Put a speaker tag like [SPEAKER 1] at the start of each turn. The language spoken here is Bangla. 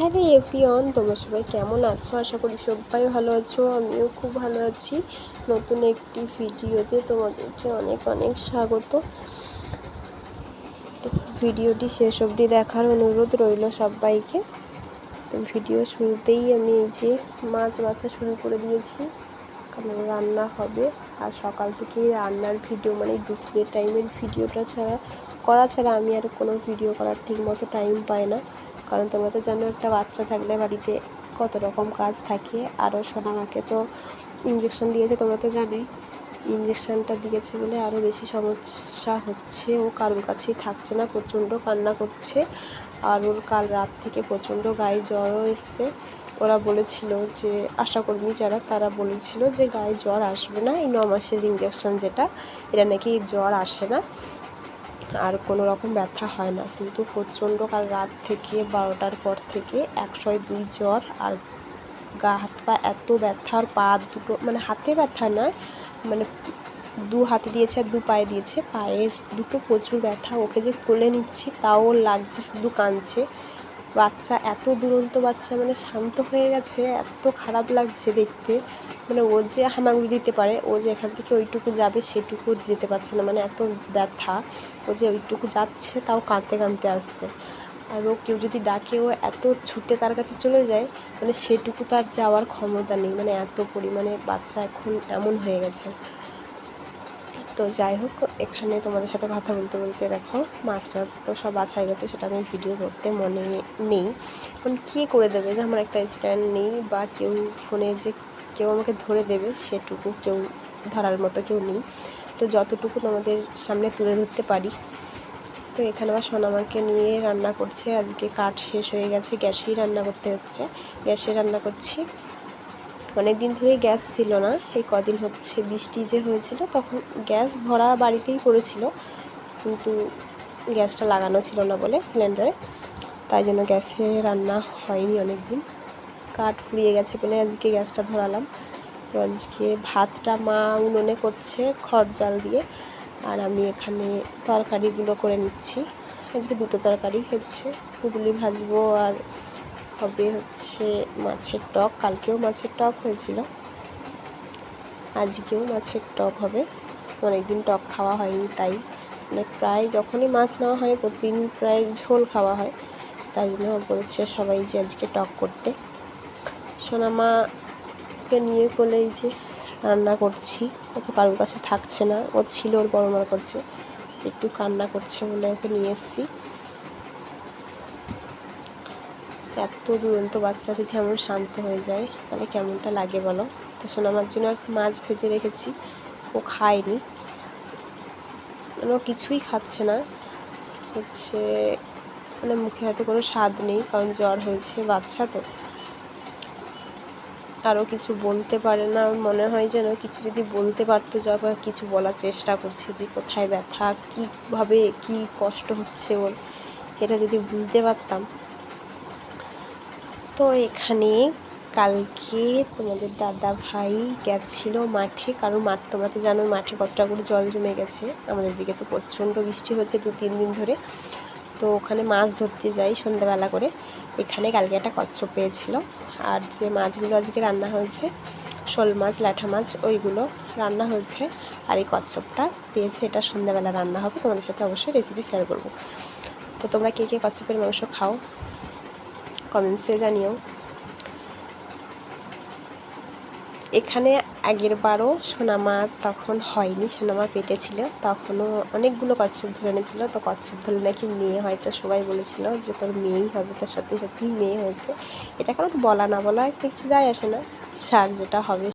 [SPEAKER 1] হ্যালো এভরিওয়ান, তোমরা সবাই কেমন আছো? আশা করি সবাই ভালো আছো, আমিও খুব ভালো আছি। নতুন একটি ভিডিওতে তোমাদেরকে অনেক অনেক স্বাগত। ভিডিওটি শেষ অবধি দেখার অনুরোধ রইল সবাইকে। তো ভিডিও শুরুতেই আমি এই যে মাছ বাছা শুরু করে দিয়েছি। কারণ রান্না হবে। আর সকাল থেকেই রান্নার ভিডিও মানে দুপুরের টাইমের ভিডিওটা ছাড়া, করা ছাড়া আমি আর কোনো ভিডিও করার ঠিক মতো টাইম পাই না। কারণ তোমরা তো জানো, একটা বাচ্চা থাকলে বাড়িতে কত রকম কাজ থাকে। আরও সোনামাকে তো ইঞ্জেকশন দিয়েছে, তোমরা তো জানোই। ইঞ্জেকশানটা দিয়েছে বলে আরও বেশি সমস্যা হচ্ছে। ও কারোর কাছেই থাকছে না, প্রচণ্ড কান্না করছে। আর ওর কাল রাত থেকে প্রচণ্ড গায়ে জ্বরও এসছে। ওরা বলেছিল যে আশাকর্মী যারা, তারা বলেছিল যে গায়ে জ্বর আসবে না। এই ন মাসের ইঞ্জেকশন যেটা, এটা নাকি জ্বর আসে না। আর কোনো রকম ব্যথা হয় না। কিন্তু প্রচণ্ড কাল রাত থেকে বারোটার পর থেকে একশোয় দুই জ্বর আর গা, হাত পা এত ব্যথার পা দুটো মানে হাতে ব্যথা নয় মানে দু হাতে দিয়েছে আর দু পায়ে দিয়েছে। পায়ের দুটো প্রচুর ব্যথা। ওকে যে কোলে নিচ্ছি তাও লাগছে, শুধু কাঁদছে। বাচ্চা, এত দুরন্ত বাচ্চা মানে শান্ত হয়ে গেছে, এত খারাপ লাগছে দেখতে। মানে ও যে হামাগুড়ি দিতে পারে, ও যে এখান থেকে ওইটুকু যাবে, সেটুকু যেতে পারছে না। মানে এত ব্যথা, ও যে ওইটুকু যাচ্ছে, তাও কাঁদতে কাঁদতে আসছে। আর ও কেউ যদি ডাকে, ও এত ছুটে তার কাছে চলে যায় মানে সেটুকু তার যাওয়ার ক্ষমতা নেই। মানে এত পরিমাণে বাচ্চা এখন এমন হয়ে গেছে। তো যাই হোক, এখানে তোমাদের সাথে কথা বলতে বলতে দেখো টাছ তো সব বাছাই গেছে, সেটা আমি ভিডিও করতে মনে নেই। এখন কে করে দেবে যে আমার একটা স্ট্যান্ড নেই বা কেউ ফোনে যে কেউ আমাকে ধরে দেবে, সেটুকু কেউ ধরার মতো কেউ নেই। তো যতটুকু তোমাদের সামনে তুলে ধরতে পারি। তো এখানে আবার সোনামাকে নিয়ে রান্না করছে, আজকে কাঠ শেষ হয়ে গেছে, গ্যাসেই রান্না করতে হচ্ছে। গ্যাসে রান্না করছি। অনেক দিন ধরে গ্যাস ছিল না, এই কদিন হচ্ছে বৃষ্টি যে হয়েছিল তখন গ্যাস ভরা বাড়িতেই পড়েছিল, কিন্তু গ্যাসটা লাগানো ছিল না বলে সিলিন্ডারে, তাই জন্য গ্যাসে রান্না হয়নি অনেক দিন কাঠ ফুরিয়ে গেছে বলে আজকে গ্যাসটা ধরালাম। তো আজকে ভাতটা মা উনুনে করছে খড় জাল দিয়ে, আর আমি এখানে তরকারিগুলো করে নিচ্ছি। আজকে দুটো তরকারি হচ্ছে গুলি ভাজবো আর হবে হচ্ছে মাছের টক, কালকেও মাছের টক হয়েছিল। আজকেও মাছের টক হবে। অনেকদিন টক খাওয়া হয়নি তাই। মানে প্রায় যখনই মাছ নেওয়া হয়, প্রতিদিন প্রায় ঝোল খাওয়া হয়। তাই জন্য বলছে সবাই যে আজকে টক করতে। সোনামাকে নিয়ে কোলে যে, রান্না করছি। ও তো কারোর কাছে থাকছে না। ও ছিল, ওর বড় মার করছে একটু কান্না করছে বলে ওকে নিয়ে এসেছি। এত দুরন্ত বাচ্চা যদি এমন শান্ত হয়ে যায়, তাহলে কেমনটা লাগে বলো? তো আমার জন্য মাছ ভেজে রেখেছি। ও খায়নি। মানে ও কিছুই খাচ্ছে না। হচ্ছে মানে মুখে হয়তো কোনো স্বাদ নেই, কারণ জ্বর হয়েছে বাচ্চা তো। আরও কিছু বলতে পারে না। মনে হয় যেন কিছু যদি বলতে পারতো যখন কিছু বলার চেষ্টা করছে যে কোথায় ব্যথা, কীভাবে, কী কষ্ট হচ্ছে ওর, এটা যদি বুঝতে পারতাম। তো এখানে কালকে তোমাদের দাদা ভাই গেছিল মাঠে। কারণ মাঠ তোমরা তো জানো মাঠে কতটা করে জল জমে গেছে। আমাদের দিকে তো প্রচণ্ড বৃষ্টি হচ্ছে দু তিন দিন ধরে। তো ওখানে মাছ ধরতে যাই সন্ধ্যাবেলা করে। এখানে কালকে একটা কচ্ছপ পেয়েছিল। আর যে মাছগুলো আজকে রান্না হয়েছে, শোল মাছ, ল্যাঠা মাছ, ওইগুলো রান্না হয়েছে। আর এই কচ্ছপটা পেয়েছে, এটা সন্ধ্যাবেলা রান্না হবে। তোমাদের সাথে অবশ্যই রেসিপি শেয়ার করব। তো তোমরা কে কে কচ্ছপের মাংস খাও? কমেন্টসে জানিও। এখানে আগের বারও সোনামা তখন হয়নি, সোনামা পেটে ছিল, তখনও অনেকগুলো কচ্ছপ ধরে এনেছিল, তো কচ্ছপ ধরে নাকি মেয়ে হয়তো সবাই বলেছিল যে তোর মেয়েই হবে তো সত্যি সত্যিই মেয়ে হয়েছে। এটা কারণ বলা না বলা কিছু যায় আসে না। সার যেটা হবে